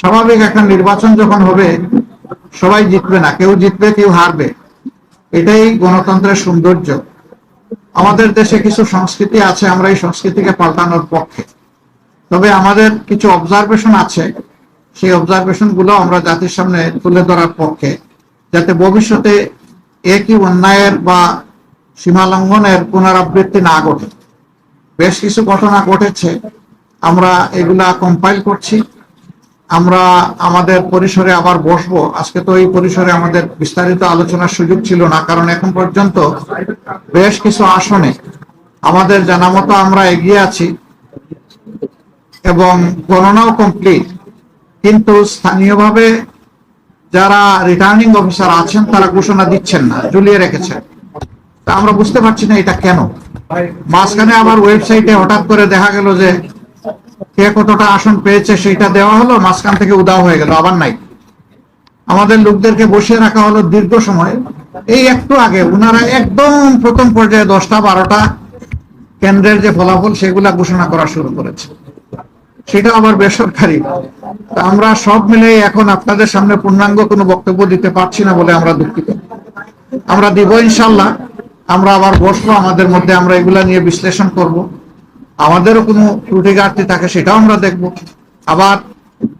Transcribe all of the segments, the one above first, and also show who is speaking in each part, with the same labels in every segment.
Speaker 1: স্বাভাবিক একটা নির্বাচন যখন হবে, সবাই জিতবে না, কেউ জিতবে, কেউ হারবে। এটাই গণতন্ত্রের সৌন্দর্য। আমাদের দেশে কিছু সংস্কৃতি আছে, আমরা এই সংস্কৃতিকে পাল্টানোর পক্ষে। তবে আমাদের কিছু অবজারভেশন আছে, সেই অবজারভেশনগুলো আমরা জাতির সামনে তুলে ধরার পক্ষে, যাতে ভবিষ্যতে একই অন্যায়ের বা সীমা লঙ্ঘনের পুনরাবৃত্তি না ঘটে। বেশ কিছু ঘটনা ঘটেছে, আমরা এগুলা কম্পাইল করছি। আমরা আমাদের পরিসরে আবার বসবো। আজকে তো এই পরিসরে আমাদের বিস্তারিত আলোচনার সুযোগ ছিল না, কারণ এখন পর্যন্ত বেশ কিছু আসনে আমাদের জানা মতো আমরা এগিয়ে আছি এবং গণনাও কমপ্লিট কিন্তু স্থানীয়ভাবে যারা রিটার্নিং অফিসার আছেন, তারা ঘোষণা দিচ্ছেন না, ঝুলিয়ে রেখেছেন। তা আমরা বুঝতে পারছি না এটা কেন। মাঝখানে আবার ওয়েবসাইটে হঠাৎ করে দেখা গেল যে কে কতটা আসন পেয়েছে সেটা দেওয়া হলো, মাঝখান থেকে উদাও হয়ে গেল, আবার নাই। আমাদের লোকদেরকে বসিয়ে রাখা হলো দীর্ঘ সময়। এই একটু আগে উনারা একদম প্রথম পর্যায়ে দশটা, বারোটা কেন্দ্রের যে ফলাফল, সেগুলা ঘোষণা করা শুরু করেছে। সেটা আবার বেসরকারি। আমরা সব মিলে এখন আপনাদের সামনে পূর্ণাঙ্গ কোনো বক্তব্য দিতে পারছি না বলে আমরা দুঃখিত। আমরা দিব ইনশাল্লাহ। আমরা আবার বসবো, আমাদের মধ্যে আমরা এগুলা নিয়ে বিশ্লেষণ করব। আমাদেরও কোনো ত্রুটি ঘাটতি থাকে সেটাও আমরা দেখব। আবার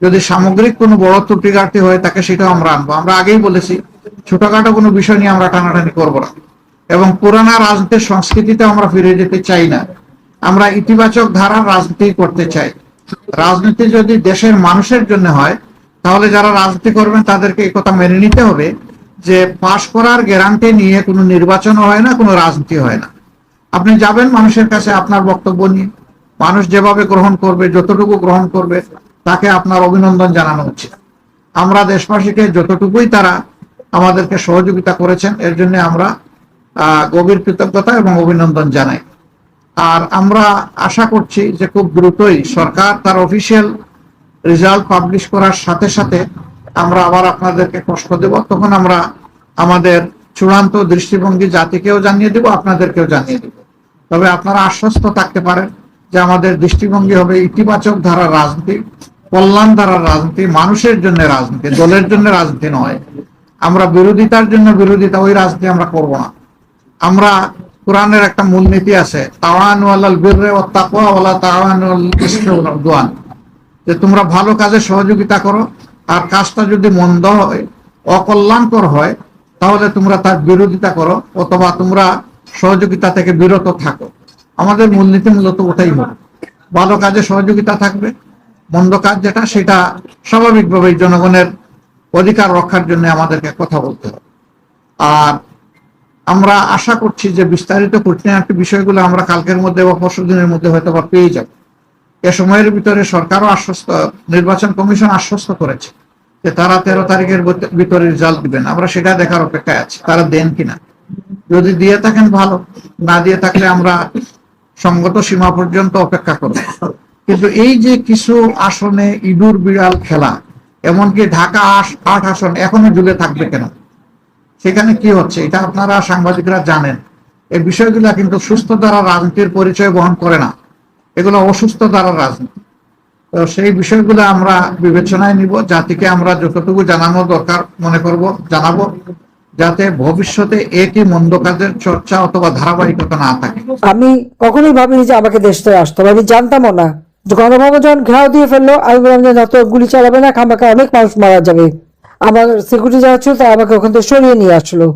Speaker 1: যদি সামগ্রিক কোনো বড় ত্রুটি ঘাটতি হয় তাকে সেটাও আমরা আনব। আমরা আগেই বলেছি, ছোটখাটো কোনো বিষয় নিয়ে আমরা টানাটানি করব না। এবং পুরানা রাজনীতির সংস্কৃতিতে আমরা ফিরে যেতে চাই না। আমরা ইতিবাচক ধারার রাজনীতি করতে চাই। রাজনীতি যদি দেশের মানুষের জন্য হয়, তাহলে যারা রাজনীতি করবেন তাদেরকে এই কথা মেনে নিতে হবে যে পাশ করার গ্যারান্টি নিয়ে কোনো নির্বাচন হয় না, কোনো রাজনীতি হয় না। আপনি যাবেন মানুষের কাছে আপনার বক্তব্য নিয়ে। মানুষ যেভাবে গ্রহণ করবে, যতটুকু গ্রহণ করবে, তাকে আপনার অভিনন্দন জানানো উচিত। আমরা দেশবাসীকে যতটুকুই তারা আমাদেরকে সহযোগিতা করেছেন, এর জন্য আমরা গভীর কৃতজ্ঞতা এবং অভিনন্দন জানাই। আর আমরা আশা করছি যে খুব দ্রুতই সরকার তার অফিসিয়াল রেজাল্ট পাবলিশ করার সাথে সাথে আমরা আবার আপনাদেরকে কষ্ট দেব। তখন আমরা আমাদের চূড়ান্ত দৃষ্টিভঙ্গি জাতিকেও জানিয়ে দেব, আপনাদেরকেও জানিয়ে দেব। তবে আপনারা আশ্বস্ত থাকতে পারেন যে আমাদের দৃষ্টিভঙ্গি হবে ইতিবাচক ধারার রাজনীতি, কল্যাণ ধারার রাজনীতি, মানুষের জন্য রাজনীতি, দলের জন্য রাজনীতি নয়। আমরা বিরোধিতার জন্য বিরোধিতা, ওই রাজনীতি আমরা করব না। আমরা কোরআনের একটা মূলনীতি আছে, তাওয়ানু আলাল বিররে ও ইসমি যে তোমরা ভালো কাজে সহযোগিতা করো, আর কাজটা যদি মন্দ হয়, অকল্যাণকর হয়, তাহলে তোমরা তার বিরোধিতা করো, অথবা তোমরা সহযোগিতা থেকে বিরত থাকো। আমাদের মূলনীতি মূলত ওটাই হবে ভালো কাজে সহযোগিতা থাকবে, মন্দ কাজ যেটা, সেটা স্বাভাবিকভাবেই জনগণের অধিকার রক্ষার জন্য আমাদেরকে কথা বলতে হবে। আর আমরা আশা করছি যে বিস্তারিত খুঁটিনাটি বিষয়গুলো আমরা কালকের মধ্যে বা পরশু দিনের মধ্যে হয়তো বা পেয়ে যাব। এ সময়ের ভিতরে সরকারও আশ্বস্ত, নির্বাচন কমিশন আশ্বস্ত করেছে যে তারা তেরো তারিখের ভিত- ভিতরে রেজাল্ট দিবেন। আমরা সেটা দেখার অপেক্ষায় আছি। তারা দেন কিনা? যদি দিয়ে থাকেন, ভালো। না দিয়ে থাকলে আমরা সঙ্গত সীমা পর্যন্ত অপেক্ষা করব। কিন্তু এই যে কিছু আসনে ইঁদুর বিড়াল খেলা, এমনকি ঢাকা আট আসন এখনও ঝুলে থাকবে কেন? সেখানে কি হচ্ছে? এটা আপনারা সাংবাদিকরা জানেন। এই বিষয়গুলো কিন্তু সুস্থ দ্বারা রাজনীতির পরিচয় বহন করে না। এগুলো অসুস্থ দ্বারা রাজনীতি। তো সেই বিষয়গুলো আমরা বিবেচনায় নিব। জাতিকে আমরা যতটুকু জানানো দরকার মনে করব, জানাব। যাতে ভবিষ্যতে একই মন্দ কাজের চর্চা অথবা ধারাবাহিকতা না থাকে।
Speaker 2: আমি কখনোই ভাবিনি যে আমাকে দেশ থেকে আসতে হবে। আমি জানতামও না। গণভবন যখন ঘেরাও দিয়ে ফেলল, আমি বললাম যে না, তো গুলি চালাবে না, খামাখা অনেক মানুষ মারা যাবে। আমার সিকিউরিটি যারা ছিল, তারা আমাকে ওখান থেকে সরিয়ে নিয়ে আসলো।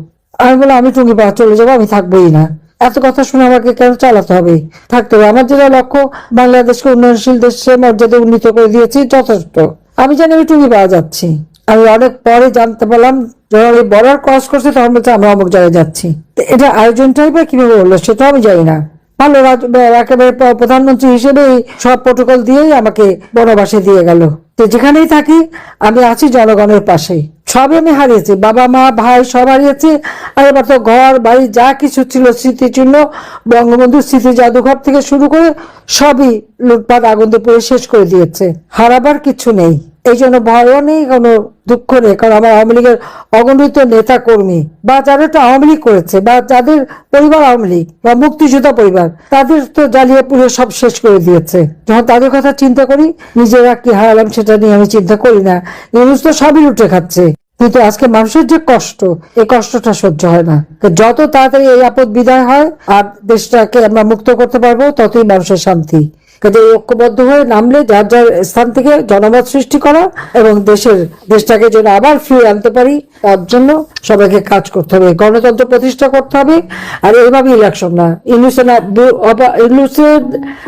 Speaker 2: আমি বললাম, আমি টুঙ্গি পাড়া চলে যাব, আমি থাকবোই না। এত কথা শুনে আমাকে কেন চালাতে হবে? থাকতে হবে। আমার যেটা লক্ষ্য, বাংলাদেশকে উন্নয়নশীল দেশে মর্যাদা উন্নীত করে দিয়েছি যথেষ্ট। আমি জানি আমি টুঙ্গি পাওয়া যাচ্ছি। আমি অনেক পরে জানতে পারলাম, যখন এই বর্ডার ক্রস করছে, তখন বলছে আমরা অমুক জায়গায় যাচ্ছি। এটা আয়োজনটাই বা কীভাবে হলো সেটা আমি জানি না। ভালো একেবারে প্রধানমন্ত্রী হিসেবে সব প্রোটোকল দিয়েই আমাকে বনবাসে দিয়ে গেল। তো যেখানেই থাকি, আমি আছি জনগণের পাশে। সবই আমি হারিয়েছি। বাবা, মা, ভাই, সব হারিয়েছি। আর এবার তো ঘর, বাড়ি, যা কিছু ছিল স্মৃতি স্মৃতিচিহ্ন, বঙ্গবন্ধুর স্মৃতি জাদুঘর থেকে শুরু করে সবই লুটপাট, আগুন পুড়ে শেষ করে দিয়েছে। হারাবার কিছু নেই। এই জন্য ভয়ও নেই কোনো দুঃখ নেই, কারণ আমার আওয়ামী লীগের অগণিত নেতা কর্মী বা যারা একটু আওয়ামী লীগ করেছে বা যাদের পরিবার আওয়ামী লীগ বা মুক্তিযোদ্ধা পরিবার, তাদের তো জ্বালিয়ে পুড়ে সব শেষ করে দিয়েছে। যখন তাদের কথা চিন্তা করি, নিজেরা কি হারালাম সেটা নিয়ে আমি চিন্তা করি না। ইউনুস তো সবই লুটে খাচ্ছে। কিন্তু আজকে মানুষের যে কষ্ট, এই কষ্টটা সহ্য হয় না। তো যত তাড়াতাড়ি এই আপদ বিদায় হয়, আর দেশটাকে আমরা মুক্ত করতে পারব, ততই মানুষের শান্তি। এই ঐক্যবদ্ধ হয়ে নামলে যার যার স্থান থেকে জনমত সৃষ্টি করা এবং দেশের, দেশটাকে যেন আবার ফিরে আনতে পারি, তার জন্য সবাইকে কাজ করতে হবে, গণতন্ত্র প্রতিষ্ঠা করতে হবে। আর এইভাবে ইলেকশন না ইউনুসের না ইউনুসের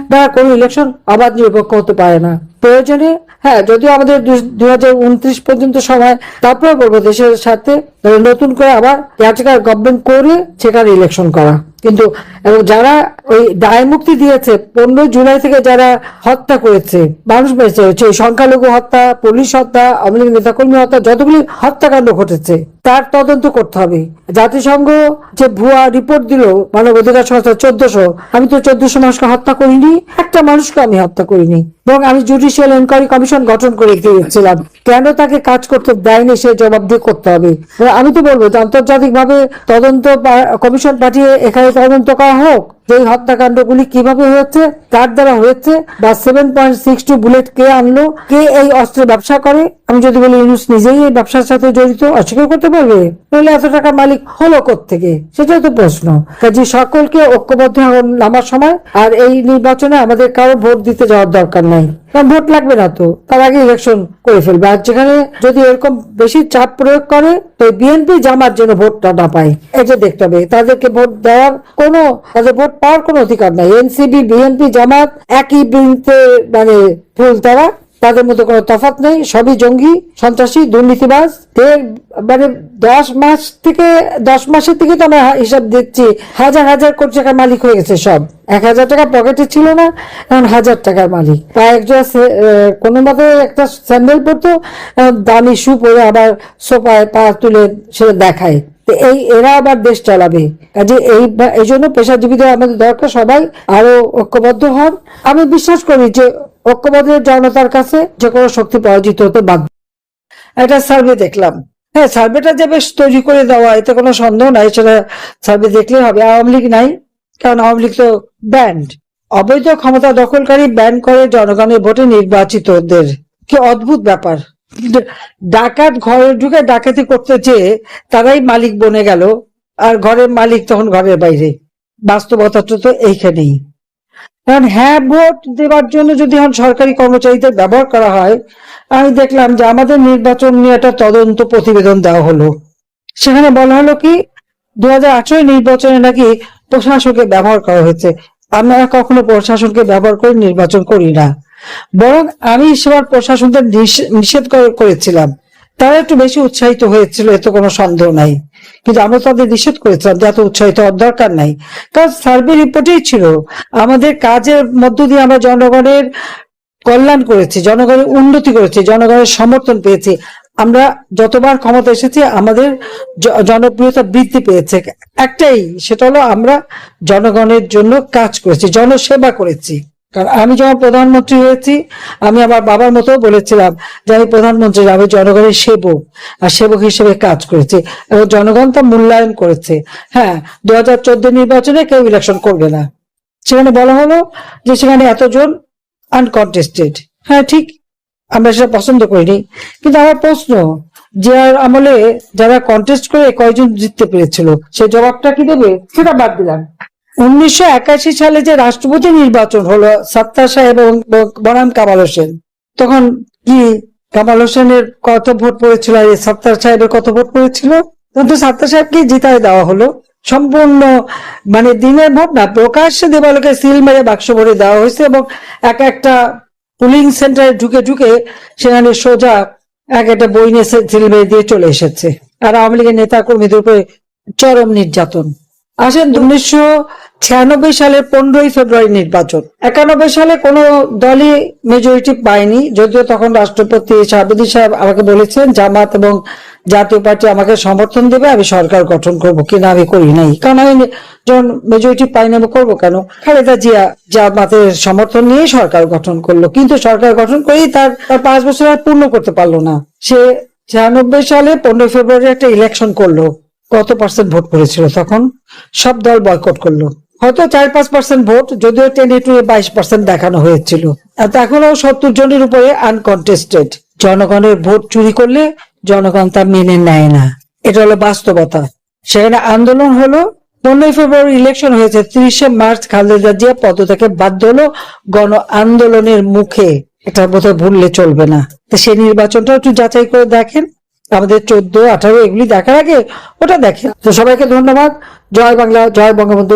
Speaker 2: দ্বারা কোনো ইলেকশন আবার নিরপেক্ষ হতে পারে না। প্রয়োজনে হ্যাঁ যদিও আমাদের দুই হাজার উনত্রিশ পর্যন্ত সময় তারপরে বলব দেশের সাথে নতুন করে আবার গভর্নমেন্ট করে, সেখানে ইলেকশন করা। কিন্তু, এবং যারা ওই দায় মুক্তি দিয়েছে পনেরোই জুলাই থেকে যারা হত্যা করেছে, মানুষ বেঁচে হচ্ছে সংখ্যালঘু হত্যা, পুলিশ হত্যা, আওয়ামী লীগ নেতাকর্মী হত্যা, যতগুলি হত্যাকাণ্ড ঘটেছে, তার তদন্ত করতে হবে। জাতিসংঘ যে ভুয়া রিপোর্ট দিল মানব অধিকার সংস্থা চোদ্দশো, আমি তো চোদ্দশো মানুষকে হত্যা করিনি, একটা মানুষকে আমি হত্যা করিনি। এবং আমি জুডিশিয়াল এনকোয়ারি কমিশন গঠন করে দিয়েছিলাম। কেন তাকে কাজ করতে দেয়নি সে জবাব দিয়ে করতে হবে? আমি তো বলব যে আন্তর্জাতিক ভাবে তদন্ত কমিশন পাঠিয়ে এখানে তদন্ত করা হোক, যে হত্যাকাণ্ডগুলি কীভাবে হয়েছে, কার দ্বারা হয়েছে, বা seven point six two bullet কে আনলো, কে এই অস্ত্রের ব্যবসা করে, আমি যদি বলি ইউনুস নিজেই এই ব্যবসার সাথে জড়িত, অস্বীকার করতে পারবে? তাহলে এত টাকার মালিক হলো থেকে সেটাই তো প্রশ্ন। কাজে সকলকে ঐক্যবদ্ধ নামার সময়, আর এই নির্বাচনে আমাদের কারও ভোট দিতে যাওয়ার দরকার নাই। কারণ ভোট লাগবে না তো। তার আগে ইলেকশন করে ফেলবে। আর যেখানে যদি এরকম বেশি চাপ প্রয়োগ করে, তো বিএনপি জামার জন্য ভোটটা না পায়। এটা দেখতে হবে, তাদেরকে ভোট দেওয়ার কোনো, তাদের ভোট পাওয়ার কোনো অধিকার নাই। এনসিবি বিএনপি, জামাত, একই বিনতে মানে ফুল তারা তাদের মধ্যে কোনো তফাৎ নেই, সবই জঙ্গি, সন্ত্রাসী, দুর্নীতিবাজ। দেড় মানে দশ মাস থেকে, দশ মাসের থেকে তো আমরা হিসাব দিচ্ছি, হাজার হাজার কোটি টাকার মালিক হয়ে গেছে সব। এক হাজার টাকা পকেটে ছিল না, এখন হাজার টাকার মালিক। বা একজন কোনো মতে একটা স্যান্ডেল পরতো দামি শু পরে আবার সোফায় পা তুলে সেটা দেখায়। এই, এরা আবার দেশ চালাবে। কাজে এই এই জন্য পেশাজীবীদের আমাদের দরকার সবাই আরও ঐক্যবদ্ধ হন। আমি বিশ্বাস করি যে ঐক্যবদ্ধ জনতার কাছে যে কোনো শক্তি পরাজিত হতে বাধ্য। একটা সার্ভে দেখলাম। হ্যাঁ সার্ভেটা যে বেশ তৈরি করে দেওয়া, এতে কোনো সন্দেহ নাই, সেটা সার্ভে দেখলে হবে। আওয়ামী লীগ নাই, কারণ আওয়ামী লীগ তো ব্যান্ড। অবৈধ ক্ষমতা দখলকারী ব্যান করে জনগণের ভোটে নির্বাচিতদের। কি অদ্ভুত ব্যাপার। ডাকাত ঘরে ঢুকে ডাকাতি করতে চেয়ে তারাই মালিক বনে গেল, আর ঘরের মালিক তখন ঘরের বাইরে। বাস্তবতাটা তো এইখানেই। কারণ হ্যাঁ ভোট দেওয়ার জন্য যদি এখন সরকারি কর্মচারীদের ব্যবহার করা হয়, আমি দেখলাম যে আমাদের নির্বাচন নিয়ে একটা তদন্ত প্রতিবেদন দেওয়া হলো। সেখানে বলা হলো কি দু হাজার আঠারো নির্বাচনে নাকি প্রশাসনকে ব্যবহার করা হয়েছে। আমরা কখনো প্রশাসনকে ব্যবহার করে নির্বাচন করি না। বরং আমি সেবার প্রশাসনদের নিষে- নিষেধ করেছিলাম। তারা একটু বেশি উৎসাহিত হয়েছিল, এতে কোনো সন্দেহ নাই। কিন্তু আমরা তাদের নিষেধ করেছিলাম যে এত উৎসাহিত হওয়ার দরকার নাই। কারণ সার্ভে রিপোর্টেই ছিল, আমাদের কাজের মধ্য দিয়ে আমরা জনগণের কল্যাণ করেছি, জনগণের উন্নতি করেছি, জনগণের সমর্থন পেয়েছি। আমরা যতবার ক্ষমতা এসেছি, আমাদের জনপ্রিয়তা বৃদ্ধি পেয়েছে। একটাই, সেটা হলো আমরা জনগণের জন্য কাজ করেছি, জনসেবা করেছি। কারণ আমি যখন প্রধানমন্ত্রী হয়েছি, আমি আমার বাবার মতো বলেছিলাম যে আমি প্রধানমন্ত্রী, আমি জনগণের সেবক আর সেবক হিসেবে কাজ করেছি এবং জনগণ তা মূল্যায়ন করেছে। হ্যাঁ দু হাজার চোদ্দ নির্বাচনে কেউ ইলেকশন করবে না। সেখানে বলা হলো যে সেখানে এতজন আনকন্টেস্টেড হ্যাঁ ঠিক, আমরা সেটা পছন্দ করিনি। কিন্তু আমার প্রশ্ন, যে আমলে যারা কন্টেস্ট করে কয়জন জিততে পেরেছিল, সে জবাবটা কি দেবে? সেটা বাদ দিলাম। উনিশশো একাশি সালে যে রাষ্ট্রপতি নির্বাচন হলো সত্তার সাহেব এবং বনাম কামাল হোসেন, তখন কি কামাল হোসেনের কত ভোট পড়েছিল আর সত্তার সাহেবের কত ভোট পড়েছিল? কিন্তু সত্তার সাহেবকে জিতায় দেওয়া হলো। সম্পূর্ণ মানে দিনের ভোট না, প্রকাশ্যে দেবালকে সিল মেরে বাক্স ভরে দেওয়া হয়েছে এবং এক একটা পুলিং সেন্টারে ঢুকে ঢুকে সেখানে সোজা এক একটা বই নিয়ে সিল মেরে দিয়ে চলে এসেছে। আর আওয়ামী লীগের নেতা কর্মীদের উপরে চরম নির্যাতন। আসেন উনিশশো ছিয়ানব্বই সালের পনেরোই ফেব্রুয়ারি নির্বাচন। একানব্বই সালে কোনো দলই মেজরিটি পায়নি যদিও তখন রাষ্ট্রপতি সাবেদি সাহেব আমাকে বলেছেন জামাত এবং জাতীয় পার্টি আমাকে সমর্থন দেবে আমি সরকার গঠন করব কিনা আমি করি নাই। কারণ আমি যখন মেজরিটি পাইনি আমি করব কেন? খালেদা জিয়া জামাতের সমর্থন নিয়ে সরকার গঠন করল কিন্তু সরকার গঠন করেই তার পাঁচ বছর আর পূর্ণ করতে পারল না। সে ছিয়ানব্বই সালে পনেরোই ফেব্রুয়ারি একটা ইলেকশন করল। কত পার্সেন্ট ভোট করেছিল তখন? সব দল বয়কট করল। হয়তো চার পাঁচ পার্সেন্ট ভোট যদিও টেনে টুয়ে বাইশ পার্সেন্ট দেখানো হয়েছিল। আর এখনও সত্তর জনের উপরে আনকন্টেস্টেড জনগণের ভোট চুরি করলে জনগণ তা মেনে নেয় না। এটা হলো বাস্তবতা। সেখানে আন্দোলন হলো। পনেরোই ফেব্রুয়ারি ইলেকশন হয়েছে। তিরিশে মার্চ খালেদা জিয়া পদ থেকে বাধ্য হলো গণ আন্দোলনের মুখে। এটা বোধহয় ভুললে চলবে না। তো সেই নির্বাচনটা একটু যাচাই করে দেখেন। আমাদের চোদ্দ, আঠারো, এগুলি দেখার আগে ওটা দেখে। তো সবাইকে ধন্যবাদ। জয় বাংলা, জয় বঙ্গবন্ধু।